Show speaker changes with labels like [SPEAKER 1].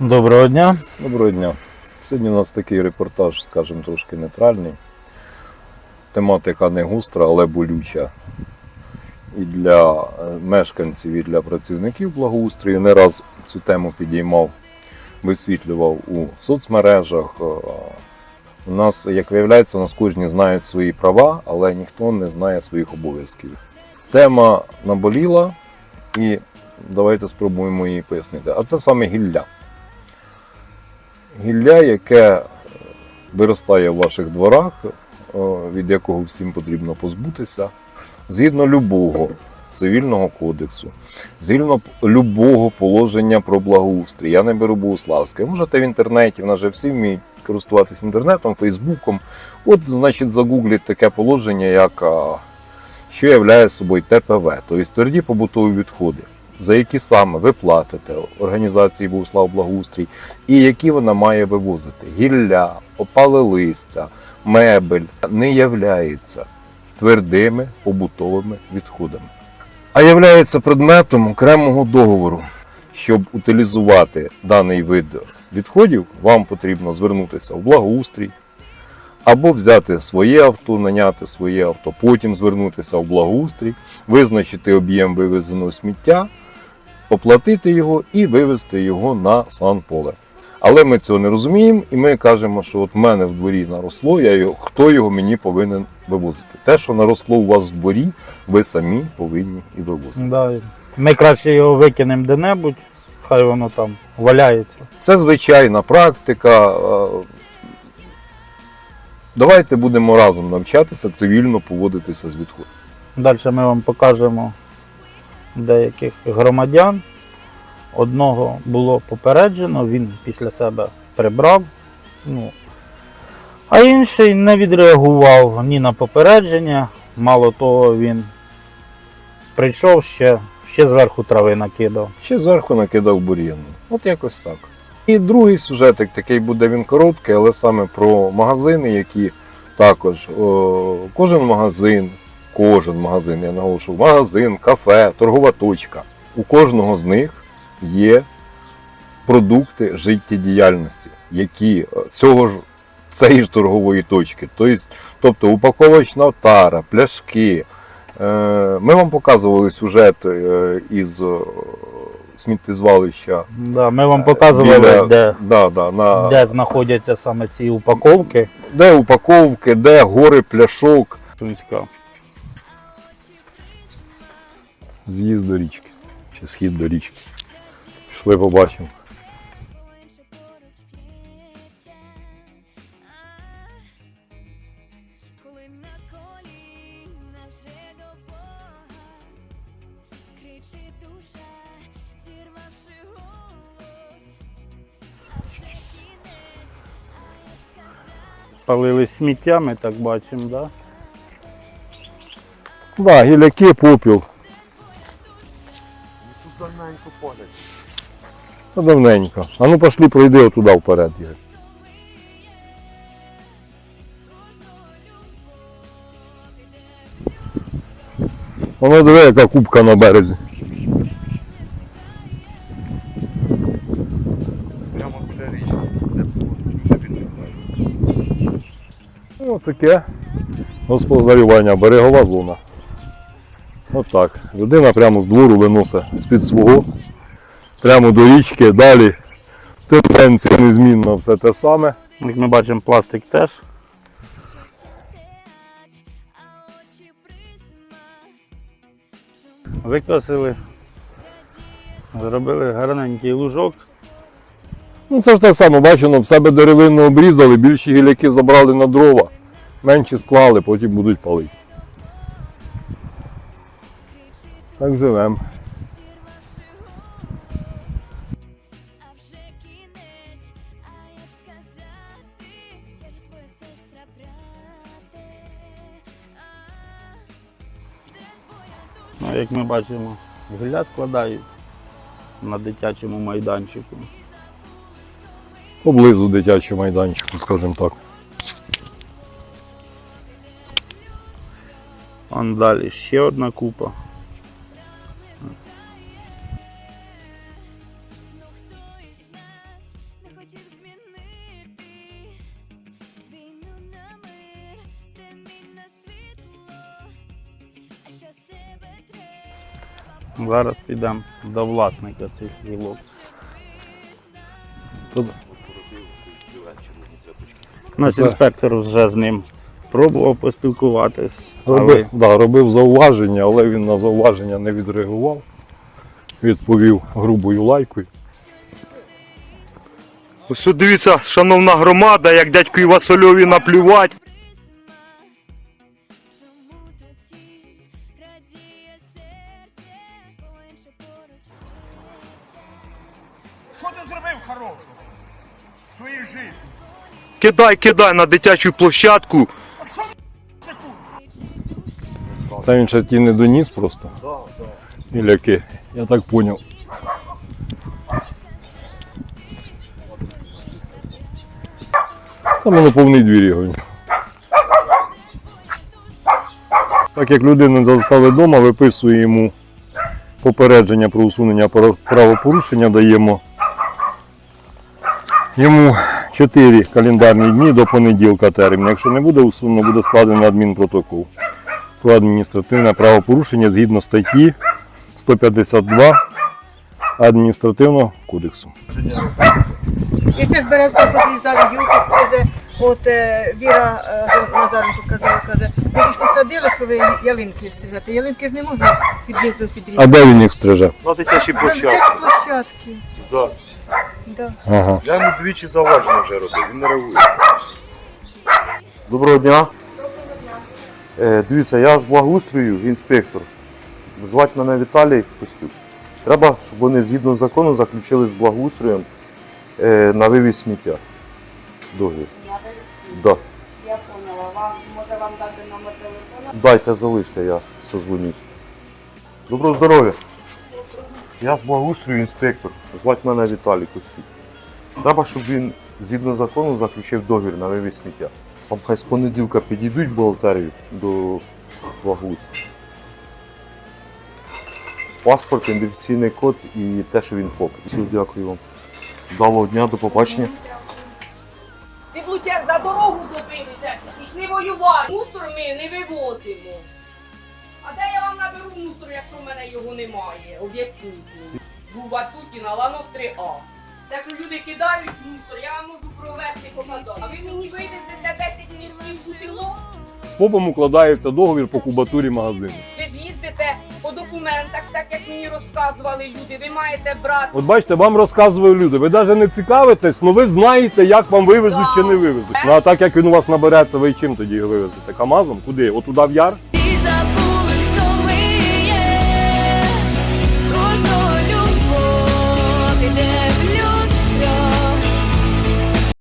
[SPEAKER 1] Доброго дня.
[SPEAKER 2] Доброго дня. Сьогодні у нас такий репортаж, скажімо, трошки нейтральний. Тематика не густра, але болюча. І для е, мешканців, і для працівників благоустрою. Не раз цю тему підіймав, висвітлював у соцмережах. Е, У нас, як виявляється, у нас кожні знають свої права, але ніхто не знає своїх обов'язків. Тема наболіла, і давайте спробуємо її пояснити. А це саме гілля гілля, яке виростає в ваших дворах, від якого всім потрібно позбутися, згідно любого цивільного кодексу, згідно любого положення про благоустрій. Я не беру Богуславське. Можете в інтернеті, в нас же всі вміють користуватися інтернетом, Фейсбуком. От, значить, загугліть таке положення, як що являє собою ТПВ, тобто тверді побутові відходи. За які саме ви платите організації Богуслав Благоустрій, і які вона має вивозити. Гілля, опале листя, мебель не являється твердими побутовими відходами, а являється предметом окремого договору. Щоб утилізувати даний вид відходів, вам потрібно звернутися в благоустрій, або взяти своє авто, наняти своє авто, потім звернутися в благоустрій, визначити об'єм вивезеного сміття, оплатити його і вивезти його на санполе. Але ми цього не розуміємо, і ми кажемо, що от в мене в дворі наросло, я його, хто його мені повинен вивозити. Те, що наросло у вас в дворі, ви самі повинні і вивозити.
[SPEAKER 1] Да. Ми краще його викинемо де-небудь, хай воно там валяється.
[SPEAKER 2] Це звичайна практика. Давайте будемо разом навчатися цивільно поводитися з відходом.
[SPEAKER 1] Далі ми вам покажемо деяких громадян. Одного було попереджено, він після себе прибрав. Ну, а інший не відреагував ні на попередження. Мало того, він прийшов ще, ще зверху трави накидав.
[SPEAKER 2] Ще зверху накидав бур'яну. От якось так. І другий сюжетик такий буде він короткий, але саме про магазини, які також о, кожен магазин, кожен магазин, я наголошую, магазин, кафе, торгова точка. У кожного з них є продукти життєдіяльності, які е, цього ж цієї ж торгової точки. Тобто, тобто упаковочна тара, пляшки. Е, Ми вам показували сюжет е, із сміттєзвалища.
[SPEAKER 1] Да, ми вам показували,
[SPEAKER 2] біля-
[SPEAKER 1] де,
[SPEAKER 2] да, да, на,
[SPEAKER 1] де знаходяться саме ці упаковки.
[SPEAKER 2] де упаковки, де гори пляшок. З'їзд до річки чи схід до річки. Пішли побачимо.
[SPEAKER 1] Палили сміттями, так бачимо, да?
[SPEAKER 2] Да, гіляки, попіл.
[SPEAKER 3] Давненько подать.
[SPEAKER 2] Ну, давненько. А ну пошли, пройди отуда вперед. Ігор. Воно диви, яка кубка на березі.
[SPEAKER 3] Прямо річки, де.
[SPEAKER 2] Ось таке господарювання, берегова зона. Отак. Людина прямо з двору виносить з-під свого, прямо до річки, далі тенденція незмінна, все те саме.
[SPEAKER 1] Як ми бачимо, пластик теж. Викосили. Зробили гарненький лужок.
[SPEAKER 2] Ну це ж те саме, бачено, в себе деревину обрізали, більші гіляки забрали на дрова, менші склали, потім будуть палити.
[SPEAKER 4] Твоя душа?
[SPEAKER 1] Ну, як ми бачимо, гілля складають на дитячому майданчику.
[SPEAKER 2] Поблизу дитячого майданчику, скажімо так.
[SPEAKER 1] Вон далі ще одна купа. Зараз підемо до власника цих гілок. Тут наш інспектор вже з ним пробував поспілкуватись.
[SPEAKER 2] Робив, да, робив зауваження, але він на зауваження не відреагував. Відповів грубою лайкою.
[SPEAKER 3] Ось тут дивіться, шановна громада, як дядьку Васильові наплювать.
[SPEAKER 4] Що
[SPEAKER 5] ти зробив хорошого? в Своїй житті.
[SPEAKER 3] Кидай, кидай на дитячу площадку.
[SPEAKER 2] Це він ще ті не доніс просто. Іляки, я так поняв. Саме на повний двір його. Так як людину застали вдома, виписує йому попередження про усунення пра- правопорушення, даємо йому 4 календарні дні до понеділка термін. Якщо не буде усунено, буде складено адмінпротокол про адміністративне правопорушення згідно статті 152 адміністративного кодексу.
[SPEAKER 6] І це ж березко під'їздав, юлки стриже. От е, Віра е, Назаренко казала, каже, ви їх посадили, що ви ялинки стрижете. Ялинки ж не можна під гніздо
[SPEAKER 2] А де він їх стриже?
[SPEAKER 3] На дитячій
[SPEAKER 6] ж площадки.
[SPEAKER 5] Да.
[SPEAKER 6] Да.
[SPEAKER 2] Ага.
[SPEAKER 5] Я йому двічі зауваження вже робив, він не реагує. Доброго дня. Е, дивіться, я з благоустрою, інспектор. Звати мене Віталій Костюк. Треба, щоб вони згідно закону заключили з благоустроєм е, на вивіз сміття. Договір. Да.
[SPEAKER 7] Я поняла. Вам може вам дати номер телефону?
[SPEAKER 5] Дайте залиште, я созвонюсь. Доброго здоров'я. Я з благоустрою інспектор. Звати мене Віталій Костюк. Треба, щоб він згідно закону заключив договір на вивіз сміття. Вам хай з понеділка підійдуть бухгалтерію до благоустрою. Паспорт, ідентифікаційний код і те, що він ФОП. Всього дякую вам. Вдалого дня, до побачення.
[SPEAKER 8] Від Луцяк за дорогу добилися, ішли воювати. Мусор ми не вивозимо. Де я вам наберу мусор, якщо в мене його немає? Об'ясніть мені. Був Ватутіна, ланок 3А. Те, що люди кидають мусор, я вам можу провести показати. А ви мені вивезете 10 мішків бутилок?
[SPEAKER 2] З ФОПом укладається договір по кубатурі магазину.
[SPEAKER 8] Ви ж їздите по документах, так як мені розказували люди. Ви маєте брати.
[SPEAKER 2] От бачите, вам розказують люди. Ви навіть не цікавитесь, але ви знаєте, як вам вивезуть чи не вивезуть. Ну а так як він у вас набереться, ви чим тоді його вивезете? Камазом? Куди? Отуда в яр?
[SPEAKER 4] Ти забув